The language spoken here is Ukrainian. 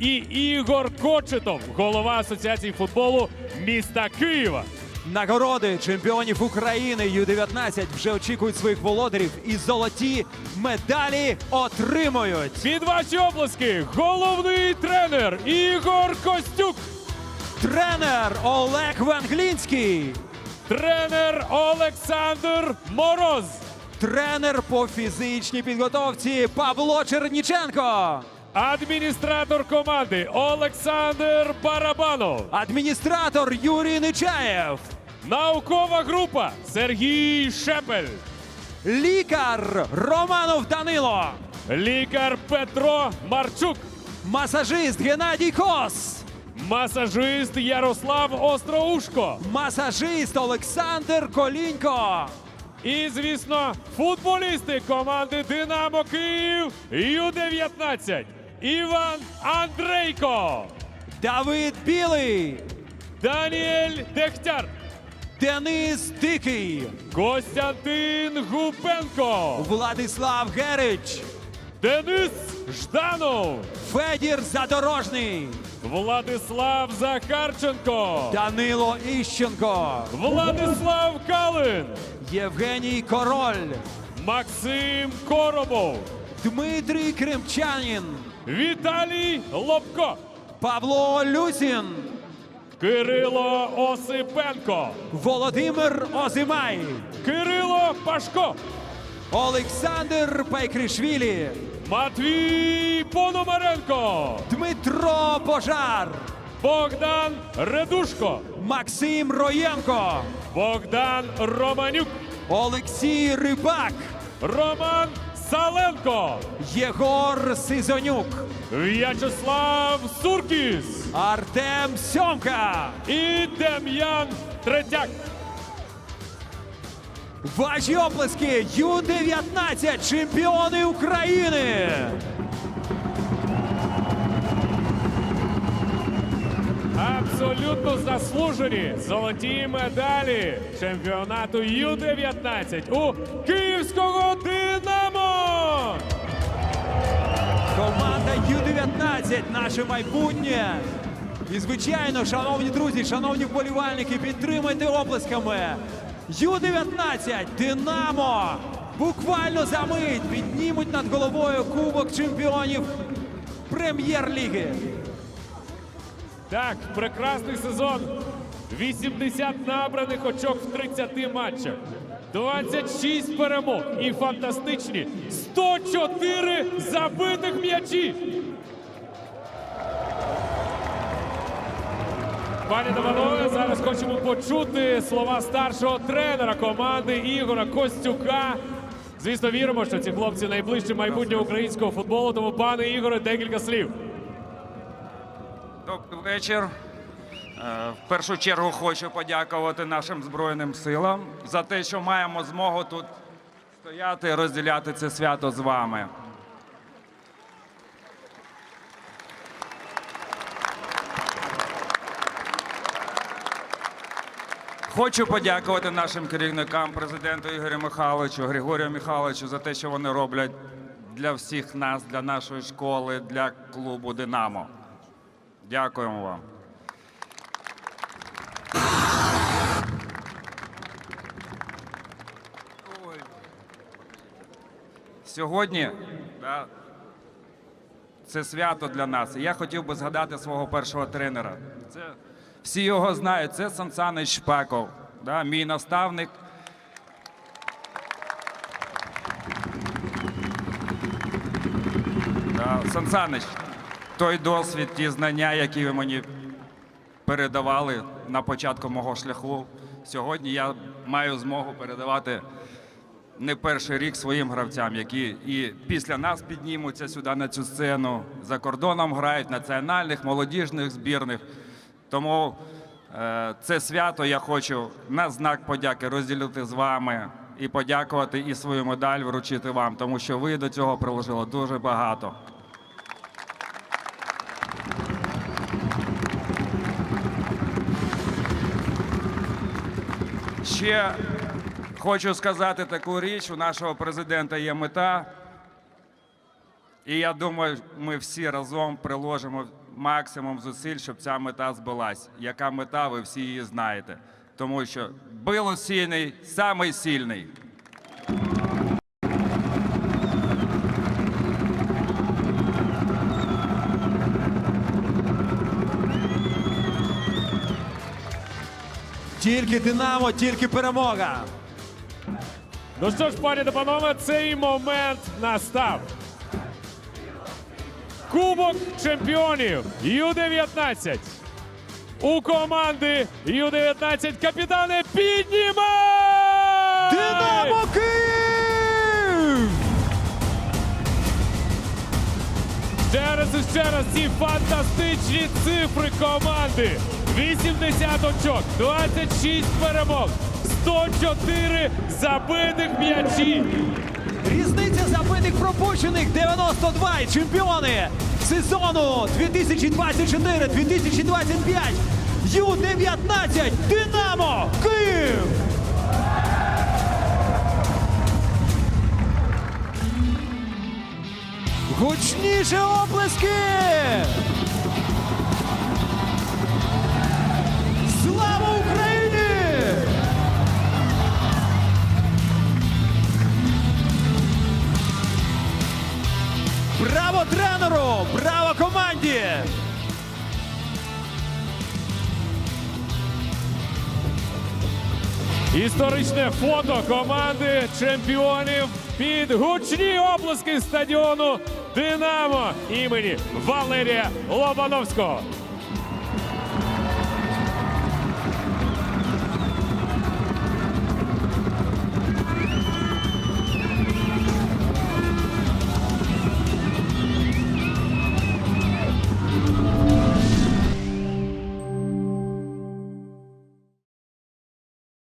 І Ігор Кочетов, голова Асоціації футболу міста Києва. Нагороди чемпіонів України Ю-19 вже очікують своїх володарів і золоті медалі отримують. Під ваші обласки головний тренер Ігор Костюк, Тренер Олег Ванглінський, тренер Олександр Мороз, тренер по фізичній підготовці Павло Черніченко, адміністратор команди Олександр Барабанов, адміністратор Юрій Нечаєв, наукова група Сергій Шепель, лікар Романов Данило, лікар Петро Марчук, масажист Геннадій Кос, масажист Ярослав Остроушко. масажист Олександр Колінько. І, звісно, футболісти команди Динамо Київ Ю-19 Іван Андрейко, Давид Білий, Даніель Дехтяр, Денис Дикий, Костянтин Гупенко, Владислав Герич, Денис Жданов, Федір Задорожний, Владислав Захарченко, Данило Іщенко, Владислав Калин, Євгеній Король, Максим Коробов, Дмитрій Кримчанін, Віталій Лобко, Павло Люсін, Кирило Осипенко. Володимир Озимай, Кирило Пашко, Олександр Пайкришвілі, Матвій Пономаренко, Дмитро Пожар, Богдан Редушко, Максим Роєнко, Богдан Романюк, Олексій Рибак, Роман Саленко, Єгор Сизонюк, В'ячеслав Суркіс. Артем Сьомка. і Дем'ян Третяк. Ваші оплески Ю-19 чемпіони України. Абсолютно заслужені золоті медалі чемпіонату Ю-19 у Київського Динамо. Команда Ю-19 наше майбутнє. І звичайно, шановні друзі, шановні вболівальники, підтримайте оплесками. Ю-19 Динамо буквально за мить піднімуть над головою Кубок чемпіонів Прем'єр-ліги. Так, прекрасний сезон. 80 набраних очок в 30 матчах. 26 перемог і фантастичні 104 забитих м'ячі. Пані та зараз хочемо почути слова старшого тренера команди Ігора Костюка. Звісно, віримо, що ці хлопці найближче майбутнє українського футболу. Тому, пане Ігоре, декілька слів. Добрий вечір. Е, В першу чергу хочу подякувати нашим Збройним силам за те, що маємо змогу тут стояти і розділяти це свято з вами. Хочу подякувати нашим керівникам, президенту Ігорю Михайловичу, Григорію Михайловичу за те, що вони роблять для всіх нас, для нашої школи, для клубу Динамо. Дякуємо вам. Сьогодні да, це свято для нас. І я хотів би згадати свого першого тренера. Це, всі його знають. Це Сан Санич Шпаков, да, мій наставник. Да, Сан Санич, той досвід, ті знання, які ви мені передавали на початку мого шляху. Сьогодні я маю змогу передавати не перший рік своїм гравцям, які і після нас піднімуться сюди на цю сцену, за кордоном грають національних, молодіжних збірних. Тому е, це свято я хочу на знак подяки розділити з вами і подякувати і свою медаль вручити вам, тому що ви до цього приложили дуже багато. Ще хочу сказати таку річ: у нашого президента є мета. І я думаю, ми всі разом приложимо максимум зусиль, щоб ця мета збулась. Яка мета, ви всі її знаєте. Тому що било сильний, самий сильний. Тільки Динамо, тільки перемога. Ну що ж, пані та панове, цей момент настав. Кубок чемпіонів Ю-19. У команди Ю-19 капітани піднімають! Динамо Київ! Ще раз і ще раз ці фантастичні цифри команди. 80 очок, 26 перемог, 104 забитих м'ячі. Різниця забитих пропущених 92 і чемпіони сезону 2024-2025 Ю-19 Динамо Київ! Гучніше оплески! Браво тренеру! Браво команді! Історичне фото команди чемпіонів під гучні оплески стадіону Динамо імені Валерія Лобановського.